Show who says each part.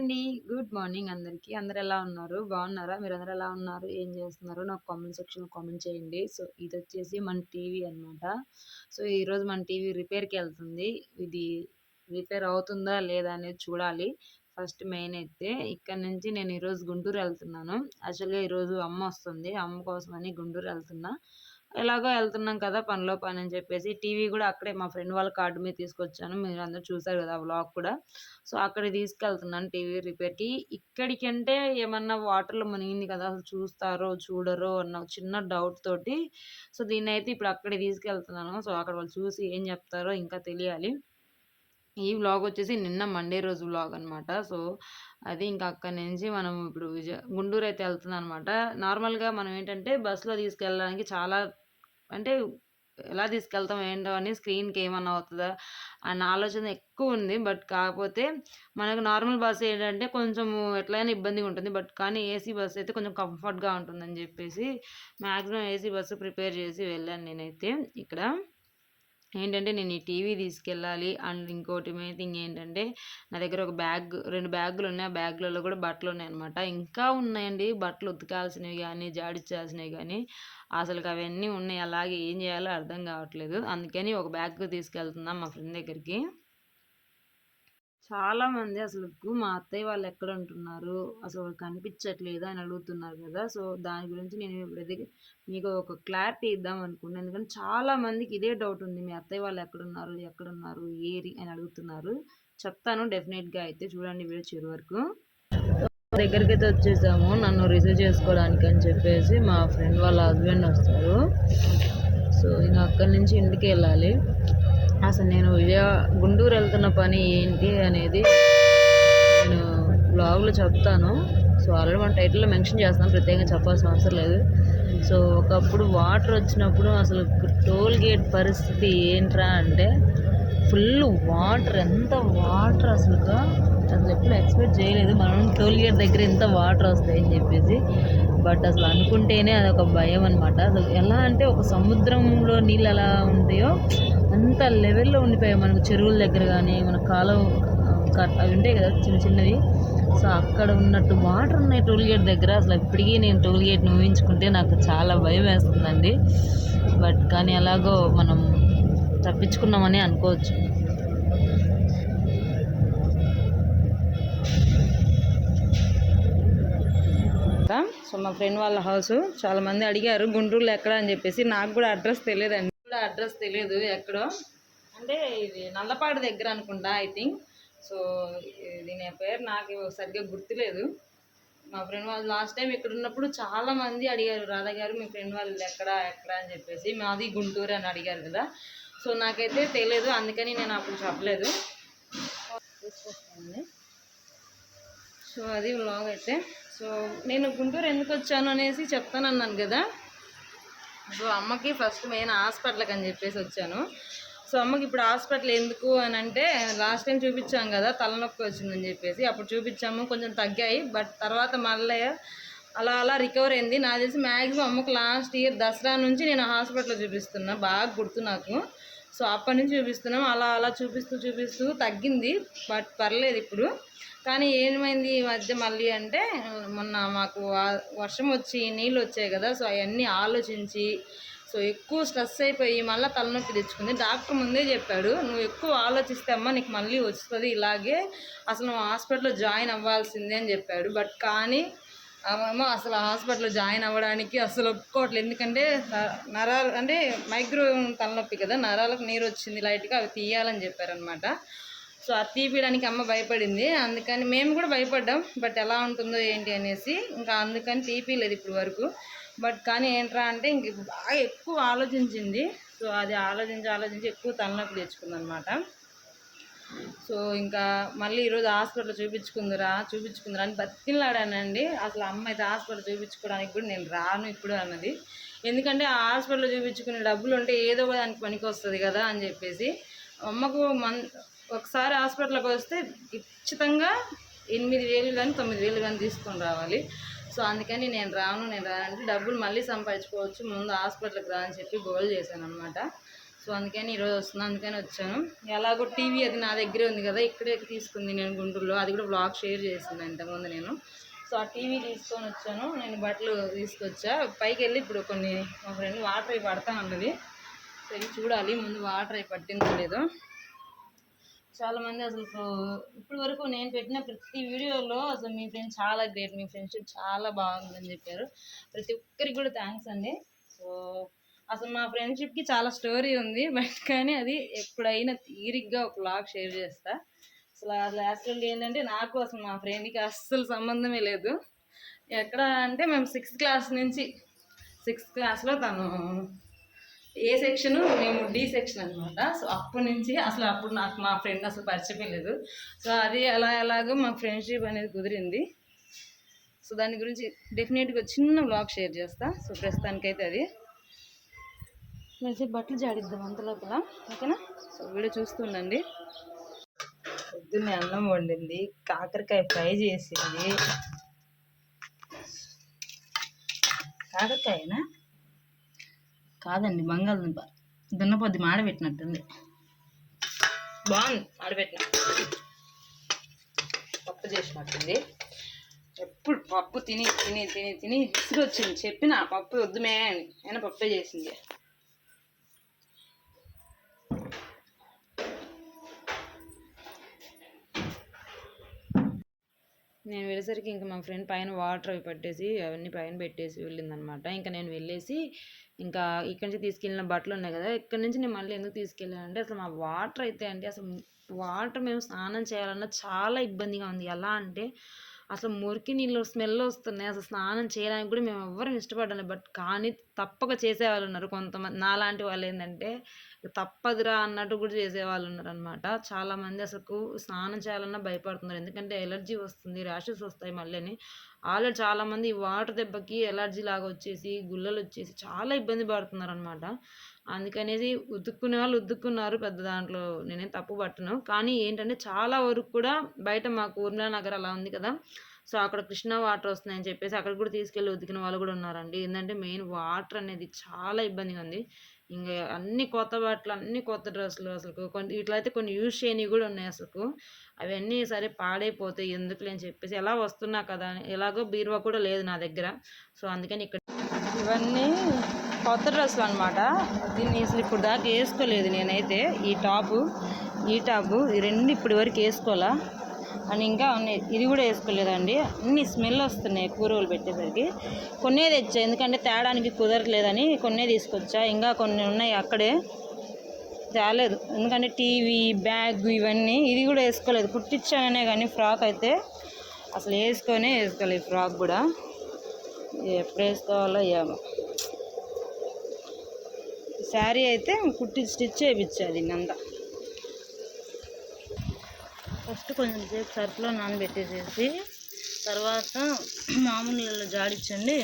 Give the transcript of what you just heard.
Speaker 1: అండి. Good morning అందరికీ. అందరు ఎలా ఉన్నారు? బాగున్నారా? మీరు అందరు ఎలా ఉన్నారు? ఏం చేస్తున్నారు? నాకు కామెంట్ సెక్షన్ కామెంట్ చేయండి. సో ఇది వచ్చేసి మన టీవీ అనమాట సో ఈరోజు మన టీవీ రిపేర్కి వెళ్తుంది. ఇది రిపేర్ అవుతుందా లేదా అనేది చూడాలి. ఫస్ట్ మెయిన్ అయితే ఇక్కడ నుంచి నేను ఈరోజు గుంటూరు వెళ్తున్నాను. యాక్చువల్గా ఈరోజు అమ్మ వస్తుంది. అమ్మ కోసమని గుంటూరు వెళ్తున్నా. ఎలాగో వెళ్తున్నాం కదా పనిలో పని అని చెప్పేసి టీవీ కూడా అక్కడే మా ఫ్రెండ్ వాళ్ళ కార్డు మీద తీసుకొచ్చాను. మీరు అందరూ చూసారు కదా ఆ వ్లాగ్ కూడా. సో అక్కడ తీసుకెళ్తున్నాను టీవీ రిపేర్కి. ఇక్కడికంటే ఏమన్నా వాటర్లో మునిగింది కదా అసలు చూస్తారో చూడరో అన్న చిన్న డౌట్ తోటి. సో దీన్ని అయితే ఇప్పుడు అక్కడే తీసుకెళ్తున్నాను. సో అక్కడ వాళ్ళు చూసి ఏం చెప్తారో ఇంకా తెలియాలి. ఈ వ్లాగ్ వచ్చేసి నిన్న మండే రోజు వ్లాగ్ అనమాట సో అది ఇంకా అక్కడి నుంచి మనం ఇప్పుడు విజయ గుంటూరు అయితే వెళ్తున్నాం అనమాట నార్మల్గా మనం ఏంటంటే బస్సులో తీసుకెళ్ళడానికి చాలా అంటే ఎలా తీసుకెళ్తాం ఏంటో అని స్క్రీన్కి ఏమన్నా అవుతుందా? అన్న ఆలోచన ఎక్కువ ఉంది. బట్ కాకపోతే మనకు నార్మల్ బస్సు ఏంటంటే కొంచెం ఎట్లయినా ఇబ్బందిగా ఉంటుంది. బట్ కానీ ఏసీ బస్సు అయితే కొంచెం కంఫర్ట్గా ఉంటుందని చెప్పేసి మ్యాక్సిమం ఏసీ బస్సు ప్రిపేర్ చేసి వెళ్ళాను నేనైతే ఇక్కడ. ఏంటంటే నేను ఈ టీవీ తీసుకెళ్ళాలి. అండ్ ఇంకోటి మెయిన్ థింగ్ ఏంటంటే నా దగ్గర ఒక బ్యాగ్ రెండు బ్యాగులు ఉన్నాయి. ఆ బ్యాగులలో కూడా బట్టలు ఉన్నాయి అనమాట ఇంకా ఉన్నాయండి. బట్టలు ఉతకాల్సినవి కానీ జాడించాల్సినవి కానీ అసలు అవన్నీ ఉన్నాయి. అలాగే ఏం చేయాలో అర్థం కావట్లేదు. అందుకని ఒక బ్యాగ్ తీసుకెళ్తున్నాం మా ఫ్రెండ్ దగ్గరికి. చాలా మంది అసలు మా అత్తయ్య వాళ్ళు ఎక్కడ ఉంటున్నారు? అసలు వాళ్ళు కనిపించట్లేదు అని అడుగుతున్నారు కదా. సో దాని గురించి నేను ఇప్పుడు మీకు ఒక క్లారిటీ ఇద్దాం అనుకున్నాను ఎందుకంటే చాలా మందికి ఇదే డౌట్ ఉంది. మీ అత్తయ్య వాళ్ళు ఎక్కడున్నారు ఎక్కడున్నారు ఏరి అని అడుగుతున్నారు. చెప్తాను డెఫినెట్గా అయితే చూడండి వీడియో చివరి వరకు. దగ్గరికి అయితే వచ్చేసాము. నన్ను రిసీవ్ చేసుకోవడానికి అని చెప్పేసి మా ఫ్రెండ్ వాళ్ళ హస్బెండ్ వస్తారు. సో ఇంకా అక్కడి నుంచి ఇంటికి వెళ్ళాలి. అసలు నేను విజయ గుంటూరు వెళ్తున్న పని ఏంటి అనేది నేను బ్లాగ్లో చెప్తాను. సో ఆల్రెడీ మన టైటిల్లో మెన్షన్ చేస్తాను ప్రత్యేకంగా చెప్పాల్సిన అవసరం లేదు. సో ఒకప్పుడు వాటర్ వచ్చినప్పుడు అసలు టోల్ గేట్ పరిస్థితి ఏంట్రా అంటే ఫుల్ వాటర్ ఎంత వాటర్ అసలుగా అసలు ఎప్పుడు ఎక్స్పెక్ట్ చేయలేదు. మనం టోల్ గేట్ దగ్గర ఎంత వాటర్ వస్తాయని చెప్పేసి. బట్ అసలు అనుకుంటేనే అదొక భయం అనమాట అసలు ఎలా అంటే ఒక సముద్రంలో నీళ్ళు ఎలా ఉంటాయో అంత లెవెల్లో ఉండిపోయాయి మనకు చెరువుల దగ్గర కానీ మన కాలం అవి ఉంటాయి కదా చిన్న చిన్నవి. సో అక్కడ ఉన్నట్టు వాటర్ ఉన్నాయి టోల్ గేట్ దగ్గర. అసలు ఇప్పటికీ నేను టోల్ గేట్ని ఊహించుకుంటే నాకు చాలా భయం వేస్తుందండి. బట్ కానీ ఎలాగో మనం తప్పించుకున్నామని అనుకోవచ్చు. సో మా ఫ్రెండ్ వాళ్ళ హౌస్. చాలా మంది అడిగారు గుంటూరులో ఎక్కడ? అని చెప్పేసి. నాకు కూడా అడ్రస్ తెలియదండి. కూడా అడ్రస్ తెలియదు ఎక్కడో. అంటే ఇది నల్లపాడు దగ్గర అనుకుంటా ఐ థింక్ సో దీని పేరు. నాకు సరిగ్గా గుర్తులేదు. మా ఫ్రెండ్ వాళ్ళు లాస్ట్ టైం ఇక్కడ ఉన్నప్పుడు చాలా మంది అడిగారు రాధా గారు మీ ఫ్రెండ్ వాళ్ళు ఎక్కడ ఎక్కడ? అని చెప్పేసి. మాది గుంటూరు అని అడిగారు కదా. సో నాకైతే తెలియదు అందుకని నేను అప్పుడు చెప్పలేదు. సో అది వ్లాగ్ అయితే. సో నేను గుంటూరు ఎందుకు వచ్చాను అనేసి చెప్తానన్నాను కదా. సో అమ్మకి ఫస్ట్ మెయిన్ హాస్పిటల్కి అని చెప్పేసి వచ్చాను. సో అమ్మకి ఇప్పుడు హాస్పిటల్ ఎందుకు అని అంటే లాస్ట్ టైం చూపించాం కదా తలనొప్పి వచ్చిందని చెప్పేసి. అప్పుడు చూపించాము కొంచెం తగ్గాయి. బట్ తర్వాత మళ్ళీ అలా అలా రికవర్ అయింది. నాకు తెలిసి మ్యాక్సిమం అమ్మకు లాస్ట్ ఇయర్ దసరా నుంచి నేను హాస్పిటల్లో చూపిస్తున్నా. బాగా గుర్తు నాకు. సో అప్పటి నుంచి చూపిస్తున్నాం. అలా అలా చూపిస్తూ చూపిస్తూ తగ్గింది. బట్ పర్లేదు ఇప్పుడు. కానీ ఏమైంది ఈ మధ్య మళ్ళీ అంటే మొన్న మాకు వర్షం వచ్చి నీళ్ళు వచ్చాయి కదా సో అవన్నీ ఆలోచించి సో ఎక్కువ స్ట్రెస్ అయిపోయి మళ్ళీ తలనొప్పి తెచ్చుకుంది. డాక్టర్ ముందే చెప్పాడు నువ్వు ఎక్కువ ఆలోచిస్తే అమ్మ నీకు మళ్ళీ వస్తుంది ఇలాగే అసలు నువ్వు హాస్పిటల్లో జాయిన్ అవ్వాల్సిందే అని చెప్పాడు. బట్ కానీ అమ్మ అసలు హాస్పిటల్లో జాయిన్ అవ్వడానికి అసలు ఒప్పుకోవట్లేదు. ఎందుకంటే నరాలు అంటే మైక్రో తలనొప్పి కదా నరాలకు నీరు వచ్చింది లైట్గా అవి తీయాలని చెప్పారనమాట సో అది తీపియడానికి అమ్మ భయపడింది. అందుకని మేము కూడా భయపడ్డాం. బట్ ఎలా ఉంటుందో ఏంటి అనేసి ఇంకా అందుకని తీపిలేదు ఇప్పుడు వరకు. బట్ కానీ ఏంట్రా అంటే ఇంక బాగా ఎక్కువ ఆలోచించింది. సో అది ఆలోచించి ఆలోచించి ఎక్కువ తలనొప్పి తెచ్చుకుందనమాట సో ఇంకా మళ్ళీ ఈరోజు హాస్పిటల్ చూపించుకుందిరా చూపించుకుందిరా అని బతికిలాడానండి అసలు అమ్మ అయితే హాస్పిటల్ చూపించుకోవడానికి కూడా నేను రాను ఇప్పుడు అన్నది. ఎందుకంటే ఆ హాస్పిటల్లో చూపించుకునే డబ్బులు ఉంటే ఏదో దానికి పనికి వస్తుంది కదా అని చెప్పేసి అమ్మకు మన్ ఒకసారి హాస్పిటల్కి వస్తే ఖచ్చితంగా ఎనిమిది వేలు కానీ తొమ్మిది వేలు కానీ తీసుకొని రావాలి. సో అందుకని నేను రాను నేను రానంటే డబ్బులు మళ్ళీ సంపాదించుకోవచ్చు ముందు హాస్పిటల్కి రా అని చెప్పి గోల్ చేశాను అనమాట సో అందుకని ఈరోజు వస్తుంది అందుకని వచ్చాను. ఎలాగో టీవీ అది నా దగ్గరే ఉంది కదా ఇక్కడే తీసుకుంది నేను గుంటూరులో. అది కూడా బ్లాగ్ షేర్ చేసింది ఇంతకుముందు నేను. సో ఆ టీవీ తీసుకొని వచ్చాను. నేను బట్టలు తీసుకొచ్చా. పైకి వెళ్ళి ఇప్పుడు కొన్ని మా ఫ్రెండ్ వాటర్ అయి పడతా ఉన్నది. సో ఇవి చూడాలి. ముందు వాటర్ అవి పట్టిందో లేదో. చాలామంది అసలు ఇప్పటి వరకు నేను పెట్టిన ప్రతి వీడియోలో అసలు మీ ఫ్రెండ్స్ చాలా గ్రేట్ మీ ఫ్రెండ్షిప్ చాలా బాగుందని చెప్పారు. ప్రతి ఒక్కరికి కూడా థ్యాంక్స్ అండి. సో అసలు మా ఫ్రెండ్షిప్కి చాలా స్టోరీ ఉంది బట్ కానీ అది ఎప్పుడైనా తీరిగ్గా ఒక బ్లాగ్ షేర్ చేస్తా. అసలు అసలు యాక్చువల్లీ ఏంటంటే నాకు అసలు మా ఫ్రెండ్కి అస్సలు సంబంధమే లేదు. ఎక్కడ అంటే మేము సిక్స్త్ క్లాస్ నుంచి సిక్స్త్ క్లాస్లో తను ఏ సెక్షన్ మేము డి సెక్షన్ అనమాట సో అప్పటి నుంచి అసలు అప్పుడు నాకు మా ఫ్రెండ్ అసలు పరిచయం లేదు. సో అది అలా ఎలాగో మా ఫ్రెండ్షిప్ అనేది కుదిరింది. సో దాని గురించి డెఫినెట్గా చిన్న బ్లాగ్ షేర్ చేస్తా. సో ప్రస్తుతానికైతే అది. మంచి బట్టలు జాడిద్దాం అంత లోపల. ఓకేనా? సో వీడియో చూస్తుండండి. పొద్దున్నే అన్నం వండింది కాకరకాయ ఫ్రై చేసింది. కాకరకాయనా? కాదండి బంగాళదుంప. దున్నపొద్ది మాడబెట్టినట్టుంది బాగుంది మాడబెట్టిన పప్పు చేసినట్టుంది. ఎప్పుడు పప్పు తిని తిని తిని తిని విసుగు వచ్చింది చెప్పిన పప్పు వద్దుమే అని. అయినా పప్పే చేసింది. నేను వెళ్ళేసరికి ఇంకా మా ఫ్రెండ్ పైన వాటర్ అవి పట్టేసి అవన్నీ పైన పెట్టేసి వెళ్ళిందనమాట. ఇంకా నేను వెళ్ళేసి ఇంకా ఇక్కడి నుంచి తీసుకెళ్ళిన బట్టలు ఉన్నాయి కదా ఇక్కడి నుంచి నేను మళ్ళీ ఎందుకు తీసుకెళ్ళాను అంటే అసలు మా వాటర్ అయితే అంటే అసలు వాటర్ మేము స్నానం చేయాలన్నా చాలా ఇబ్బందిగా ఉంది. ఎలా అంటే అసలు మురికి నీళ్ళు స్మెల్ వస్తున్నాయి. అసలు స్నానం చేయడానికి కూడా మేము ఎవ్వరం ఇష్టపడాలి బట్ కానీ తప్పక చేసేవాళ్ళు ఉన్నారు కొంతమంది. నాలాంటి వాళ్ళు ఏంటంటే తప్పదురా అన్నట్టు కూడా చేసేవాళ్ళు ఉన్నారు అనమాట చాలామంది అసలు స్నానం చేయాలన్నా భయపడుతున్నారు. ఎందుకంటే ఎలర్జీ వస్తుంది ర్యాషెస్ వస్తాయి మళ్ళీ ఆల్రెడీ చాలామంది ఈ వాటర్ దెబ్బకి ఎలర్జీ లాగా వచ్చేసి గుల్లలు వచ్చేసి చాలా ఇబ్బంది పడుతున్నారు అనమాట అందుకనేసి ఉతుక్కునే వాళ్ళు ఉతుక్కున్నారు పెద్ద దాంట్లో. నేనేం తప్పు పట్టను. కానీ ఏంటంటే చాలా వరకు కూడా బయట మాకు ఊర్మిళా నగర్ అలా ఉంది కదా. సో అక్కడ కృష్ణా వాటర్ వస్తున్నాయని చెప్పేసి అక్కడ కూడా తీసుకెళ్ళి ఉతికిన వాళ్ళు కూడా ఉన్నారండి. ఏంటంటే మెయిన్ వాటర్ అనేది చాలా ఇబ్బందిగా ఉంది. ఇంకా అన్ని కొత్త బట్టలు అన్ని కొత్త డ్రెస్సులు అసలు కొన్ని ఇట్లయితే కొన్ని యూజ్ చేయనివి కూడా ఉన్నాయి అసలు అవన్నీ సరే పాడైపోతాయి ఎందుకులే అని చెప్పేసి. ఎలా వస్తున్నా కదా ఎలాగో బీరువా కూడా లేదు నా దగ్గర. సో అందుకని ఇక్కడ ఇవన్నీ కొత్త డ్రెస్సులు అనమాట దీన్ని అసలు ఇప్పుడు దాకా వేసుకోలేదు నేనైతే. ఈ టాపు ఈ టాపు ఈ రెండు ఇప్పటి వరకు వేసుకోవాలా? అని ఇంకా ఉన్నాయి. ఇది కూడా వేసుకోలేదండి. అన్ని స్మెల్ వస్తున్నాయి కూరలు పెట్టేసరికి. కొన్నే తెచ్చా ఎందుకంటే తేడానికి కుదరట్లేదని కొన్నే తీసుకొచ్చా. ఇంకా కొన్ని ఉన్నాయి అక్కడే. తేలేదు ఎందుకంటే టీవీ బ్యాగ్ ఇవన్నీ ఇది కూడా వేసుకోలేదు. కుట్టించాననే కానీ ఫ్రాక్ అయితే అసలు వేసుకొనే వేసుకోలేదు ఫ్రాక్ కూడా. ఎప్పుడు వేసుకోవాలో ఏమో. శారీ అయితే కుట్టి స్టిచ్ చేయించాలి అంతా ఫస్ట్ కొంచెం సేపు సర్ఫ్లో నానబెట్టేసేసి తర్వాత మామూలు జాడించండి